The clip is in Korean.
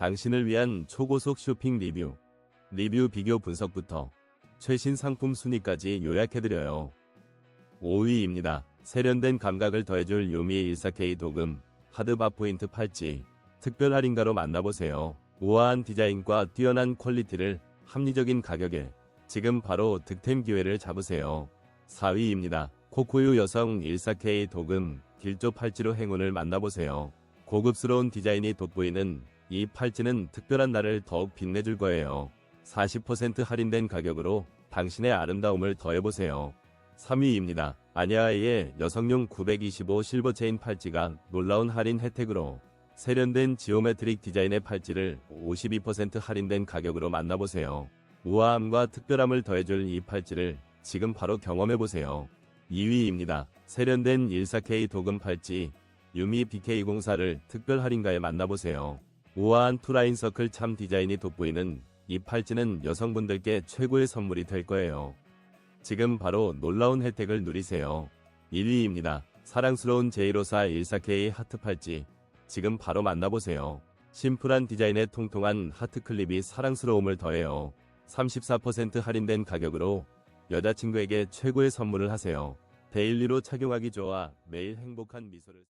당신을 위한 초고속 쇼핑 리뷰, 리뷰 비교 분석부터 최신 상품 순위까지 요약해드려요. 5위입니다. 세련된 감각을 더해줄 요미 14K 도금, 하드바 포인트 팔찌, 특별 할인가로 만나보세요. 우아한 디자인과 뛰어난 퀄리티를 합리적인 가격에 지금 바로 득템 기회를 잡으세요. 4위입니다. 코코유 여성 14K 도금, 길조 팔찌로 행운을 만나보세요. 고급스러운 디자인이 돋보이는 이 팔찌는 특별한 날을 더욱 빛내줄 거예요. 40% 할인된 가격으로 당신의 아름다움을 더해보세요. 3위입니다. 아냐아이의 여성용 925 실버 체인 팔찌가 놀라운 할인 혜택으로 세련된 지오메트릭 디자인의 팔찌를 52% 할인된 가격으로 만나보세요. 우아함과 특별함을 더해줄 이 팔찌를 지금 바로 경험해보세요. 2위입니다. 세련된 14K 도금 팔찌 유미 BK04를 특별 할인가에 만나보세요. 우아한 투라인 서클 참 디자인이 돋보이는 이 팔찌는 여성분들께 최고의 선물이 될 거예요. 지금 바로 놀라운 혜택을 누리세요. 1위입니다. 사랑스러운 제이로사 14K 하트 팔찌. 지금 바로 만나보세요. 심플한 디자인의 통통한 하트 클립이 사랑스러움을 더해요. 34% 할인된 가격으로 여자친구에게 최고의 선물을 하세요. 데일리로 착용하기 좋아 매일 행복한 미소를